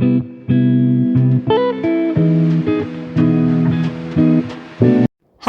Thank you.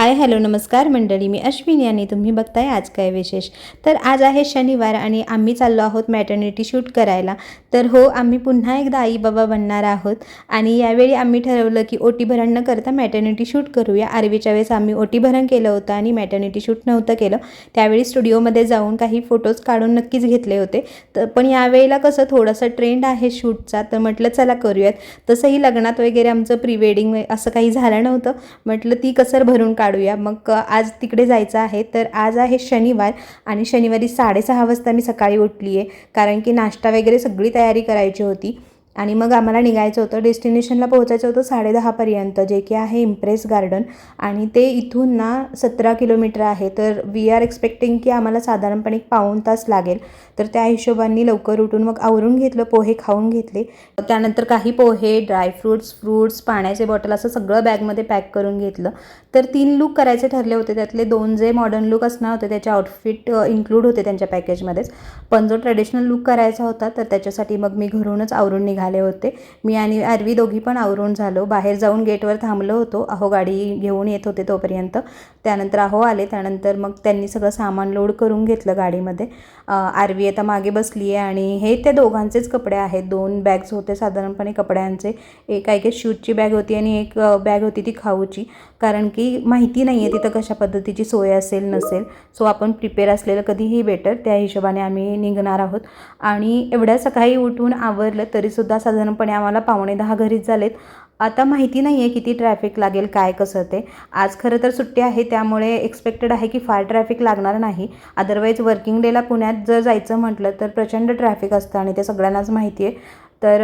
Hi hello नमस्कार. मंडळी मी अश्विनी आणि तुम्ही बघताय आज काय विशेष? तर आज आहे शनिवार आणि आम्ही चाललो आहोत मॅटर्निटी शूट करायला. तर हो आम्ही पुन्हा एकदा आई बाबा बनणार आहोत आणि यावेळी आम्ही ठरवलं की ओटी भरण न करता मॅटर्निटी शूट करूया. आरवीच्या वेळेस आम्ही ओटी भरण केलं होतं आणि मॅटर्निटी शूट नव्हतं केलं. त्यावेळी स्टुडिओमध्ये जाऊन काही फोटोज काढून नक्कीच घेतले होते. तर पण यावेळेला कसं थोडंसं ट्रेंड आहे शूटचा तर म्हटलं चला करूयात. तसंही लग्नात वगैरे आमचं प्री वेडिंग असं काही झालं नव्हतं. म्हटलं ती कसर भरून काढू काढूया मग आज तिकडे जायचं आहे. तर आज आहे शनिवार आणि शनिवारी साडेसहा वाजता मी सकाळी उठली आहे कारण की नाश्ता वगैरे सगळी तयारी करायची होती. आणि मग आम्हाला निघायचं होतं. डेस्टिनेशनला पोहोचायचं होतं साडेदहापर्यंत जे की आहे इम्प्रेस गार्डन आणि ते इथून ना सतरा किलोमीटर आहे. तर वी आर एक्सपेक्टिंग की आम्हाला साधारणपणे एक पाऊण तास लागेल. तर त्या हिशोबाने लवकर उठून मग आवरून घेतलं पोहे खाऊन घेतले. त्यानंतर काही पोहे ड्रायफ्रूट्स फ्रूट्स पाण्याचे बॉटल असं सगळं बॅगमध्ये पॅक करून घेतलं. तर तीन लुक करायचे ठरले होते. त्यातले दोन जे मॉडर्न लुक असणार होते त्याचे आउटफिट इन्क्लूड होते त्यांच्या पॅकेजमध्येच पण जो ट्रेडिशनल लुक करायचा होता तर त्याच्यासाठी मग मी घरूनच आवरून निघाले. होते. मी आणि आरवी दोघी पण आवरून झालो. बाहेर जाऊन गेटवर थांबलो होतो. अहो गाडी घेऊन येत होते तोपर्यंत. त्यानंतर अहो आले. त्यानंतर मग त्यांनी सगळं सामान लोड करून घेतलं गाडीमध्ये. आरवी आता मागे बसली आहे आणि हे त्या दोघांचेच कपडे आहेत. दोन बॅग्स होते साधारणपणे कपड्यांचे. एक आहे की शूजची बॅग होती आणि एक बॅग होती ती खाऊची. कारण की माहिती नाही आहे तिथं कशा पद्धतीची सोय असेल नसेल. सो आपण प्रिपेअर असलेलं कधीही बेटर. त्या हिशोबाने आम्ही निघणार आहोत. आणि एवढ्या सकाळी उठून आवरलं तरीसुद्धा साधारणपणे आम्हाला पावणे दहा घरीच झालेत. आता माहिती नाही आहे किती ट्रॅफिक लागेल काय कसं ते. आज खरं तर सुट्टी आहे त्यामुळे एक्सपेक्टेड आहे की फार ट्रॅफिक लागणार नाही. अदरवाईज वर्किंग डेला पुण्यात जर जायचं म्हटलं तर प्रचंड ट्रॅफिक असतं आणि ते सगळ्यांनाच माहिती आहे तर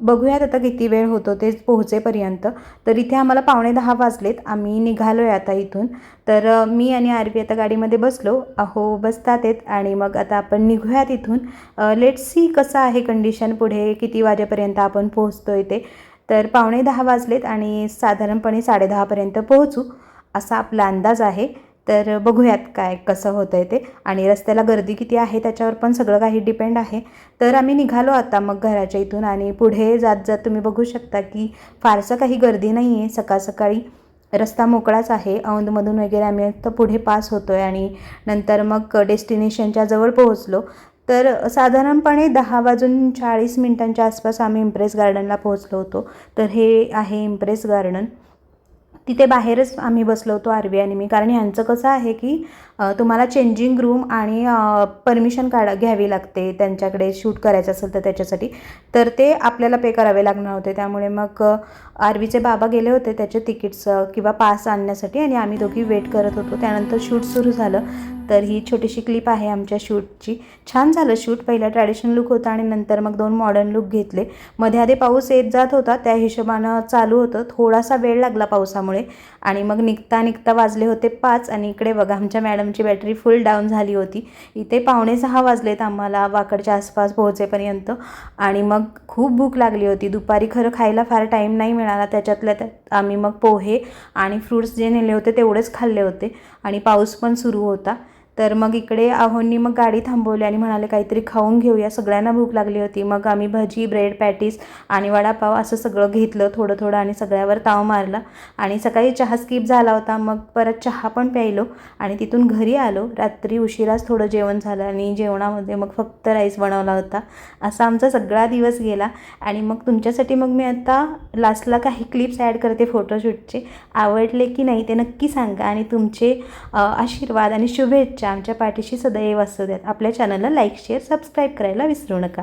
बघूयात आता किती वेळ होतो ते पोहोचेपर्यंत. तर इथे आम्हाला पावणे दहा वाजलेत. आम्ही निघालो आहे आता इथून. तर मी आणि आरबी आता गाडीमध्ये बसलो. अहो बसतात आहेत आणि मग आता आपण निघूयात इथून. लेट सी कसं आहे कंडिशन पुढे किती वाजेपर्यंत आपण पोहोचतो आहे ते. तर पावणे दहा वाजलेत आणि साधारणपणे साडेदहापर्यंत पोहोचू. असा आपला अंदाज आहे. तर बघूयात काय कसं होतं आहे ते. आणि रस्त्याला गर्दी किती आहे त्याच्यावर पण सगळं काही डिपेंड आहे. तर आम्ही निघालो आता मग घराच्या इथून आणि पुढे जात जात तुम्ही बघू शकता की फारसं काही गर्दी नाही आहे सकाळ सकाळी रस्ता मोकळाच आहे. औंधमधून वगैरे आम्ही आता पुढे पास होतो आहे आणि नंतर मग डेस्टिनेशनच्या जवळ पोहोचलो. तर साधारणपणे दहा वाजून चाळीस मिनिटांच्या आसपास आम्ही इम्प्रेस गार्डनला पोहोचलो होतो. तर हे आहे इम्प्रेस गार्डन तिथे बाहेरच आम्ही बसलो होतो आरबी आणि मी. कारण ह्यांचं कसं आहे की तुम्हाला चेंजिंग रूम आणि परमिशन काढा घ्यावी लागते त्यांच्याकडे शूट करायचं असेल तर त्याच्यासाठी. तर ते आपल्याला पे करावे लागणार होते. त्यामुळे मग आरवीचे बाबा गेले होते त्याचे तिकीट्स किंवा पास आणण्यासाठी आणि आम्ही दोघी वेट करत होतो. त्यानंतर शूट सुरू झालं. तर ही छोटीशी क्लिप आहे आमच्या शूटची छान झालं शूट पहिला ट्रॅडिशनल लुक होता आणि नंतर मग दोन मॉडर्न लुक घेतले. मध्ये आधी पाऊस येत जात होता. त्या हिशोबानं चालू होतं. थोडासा वेळ लागला पावसामुळे. आणि मग निघता निघता वाजले होते पाच आणि इकडे बघा आमच्या मॅडम आमची बॅटरी फुल डाऊन झाली होती. इथे पावणे सहा वाजलेत आम्हाला वाकडच्या आसपास पोहोचेपर्यंत. आणि मग खूप भूक लागली होती. दुपारी खरं खायला फार टाईम नाही मिळाला. त्याच्यातल्या त्यात आम्ही मग पोहे आणि फ्रूट्स जे नेले होते तेवढेच खाल्ले होते. आणि पाऊस पण सुरू होता. तर मग इकडे आहोंनी मग गाडी थांबवली आणि म्हणाले काहीतरी खाऊन घेऊया. सगळ्यांना भूक लागली होती. मग आम्ही भजी ब्रेड पॅटीस आणि वडापाव असं सगळं घेतलं थोडं थोडं आणि सगळ्यावर ताव मारला. आणि सकाळी चहा स्किप झाला होता. मग परत चहा पण प्यायलो आणि तिथून घरी आलो. रात्री उशिराच थोडं जेवण झालं आणि जेवणामध्ये मग फक्त राईस बनवला होता. असा आमचा सगळा दिवस गेला. आणि मग तुमच्यासाठी मग मी आता लास्टला काही क्लिप्स ॲड करते फोटोशूटचे आवडले की नाही ते नक्की सांगा आणि तुमचे आशीर्वाद आणि शुभेच्छा आमच्या पाठीशी सदैव असू द्यात. आपल्या चॅनलला लाईक शेअर सबस्क्राईब करायला विसरू नका.